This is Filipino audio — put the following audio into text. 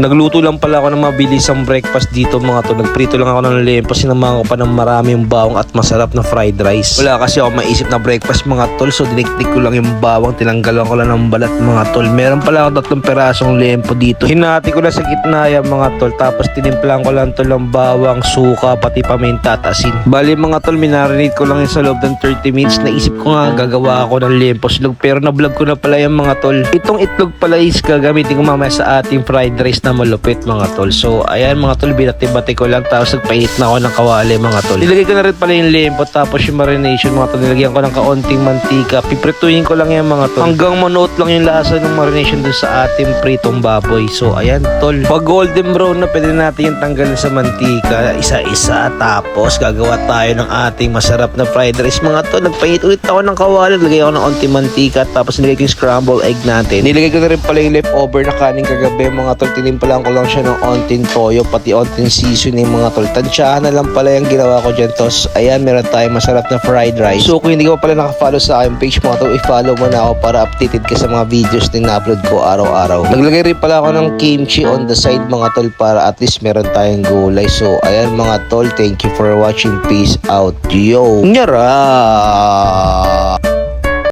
Nagluto lang pala ako ng mabilisang breakfast dito mga tol. Nagprito lang ako ng lempo. Sinamahan ko pa ng maraming bawang at masarap na fried rice. Wala kasi ako maisip na breakfast mga tol. So diniktik ko lang yung bawang. Tinanggalan ko lang ng balat mga tol. Meron pala ako tatlong perasong lempo dito. Hinati ko lang sa gitna yan mga tol. Tapos tinimplang ko lang tol ng bawang, suka, pati paminta at asin. Bali mga tol, minarinate ko lang yun sa loob ng 30 minutes. Naisip ko nga gagawa ako ng lempo slug. Pero na-vlog ko na pala yung mga tol. Itong itlog pala is gagamitin ko mamaya sa ating fried rice na malupit mga tol. So ayan mga tol, binati-bati ko lang. Tapos nagpainit na ako ng kawali mga tol. Nilagay ko na rin pala yung lempo. Tapos yung marination mga tol. Nilagyan ko ng kaunting mantika. Piprituhin ko lang yung mga tol. Hanggang manoot lang yung lasa ng marination dun sa ating pritong baboy. So ayan tol. Pag golden brown na pwede natin yung tanggalin sa mantika. Isa-isa. Tapos gagawa tayo ng ating masarap na fried rice mga tol. Nagpainit ulit ako ng kawali. Nilagay ako ng onting mantika. Tapos nilagay ko yung scramble egg natin. Nilagay ko na rin pala yung leftover na kanin kagabi mga tol. Tinimpalan ko lang siya ng onting toyo. Pati onting seasoning mga tol. Tansyahan na lang pala yung ginawa ko dyan. Tapos ayan meron tayong masarap na fried rice. So kung hindi ka pa pala nakafollow sa aking page mga tol, i-follow mo na ako para updated ka sa mga videos na na-upload ko araw-araw. Naglagay rin pala ako ng kimchi on the side mga tol para at least meron tayong gulay. So ayan mga tol, thank you for watching. Peace out. Yo! Nyara!